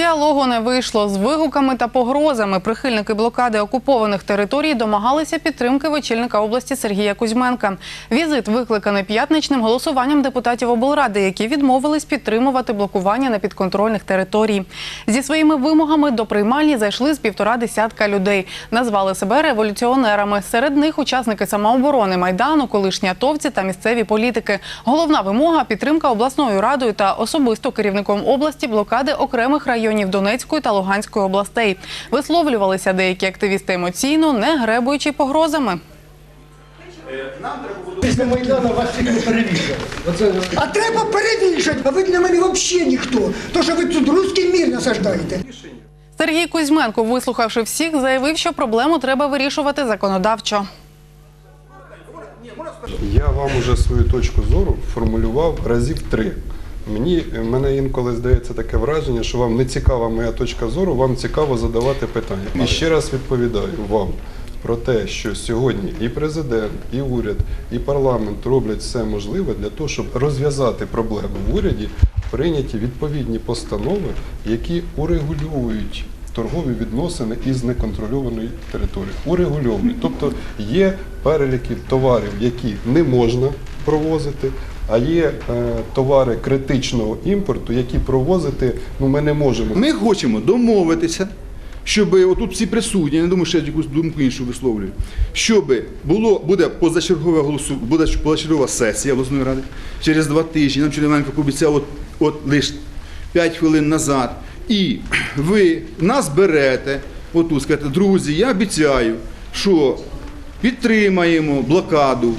Діалогу не вийшло з вигуками та погрозами. Прихильники блокади окупованих територій домагалися підтримки в очільника області Сергія Кузьменка. Візит викликаний п'ятничним голосуванням депутатів облради, які відмовились підтримувати блокування непідконтрольних територій. Зі своїми вимогами до приймальні зайшли з півтора десятка людей. Назвали себе революціонерами. Серед них учасники самооборони майдану, колишні атовці та місцеві політики. Головна вимога підтримка обласною радою та особисто керівником області блокади окремих районів Донецької та Луганської областей. Висловлювалися деякі активісти емоційно, не гребуючи погрозами. Після Майдану вас всіх не перевішали. А треба перевішати, а ви для мене взагалі ніхто. То, що ви тут русський мір насаждаєте. Сергій Кузьменко, вислухавши всіх, заявив, що проблему треба вирішувати законодавчо. Я вам уже свою точку зору формулював разів три. Мені мене інколи здається таке враження, що вам не цікава моя точка зору, вам цікаво задавати питання. І ще раз відповідаю вам про те, що сьогодні і президент, і уряд, і парламент роблять все можливе для того, щоб розв'язати проблему в уряді, прийняті відповідні постанови, які урегульовують торгові відносини із неконтрольованої території. Урегульовані. Тобто є переліки товарів, які не можна провозити, а є е, товари критичного імпорту, які провозити ну, ми не можемо. Ми хочемо домовитися, щоб отут всі присутні, я не думаю, що я якусь думку іншу висловлюю, щоб було, буде позачергове голосу, буде позачергова сесія обласної ради через два тижні. Нам Черевенко пообіцяв от, от лише 5 хвилин назад. І ви нас берете, отут скажете, друзі, я обіцяю, що підтримаємо блокаду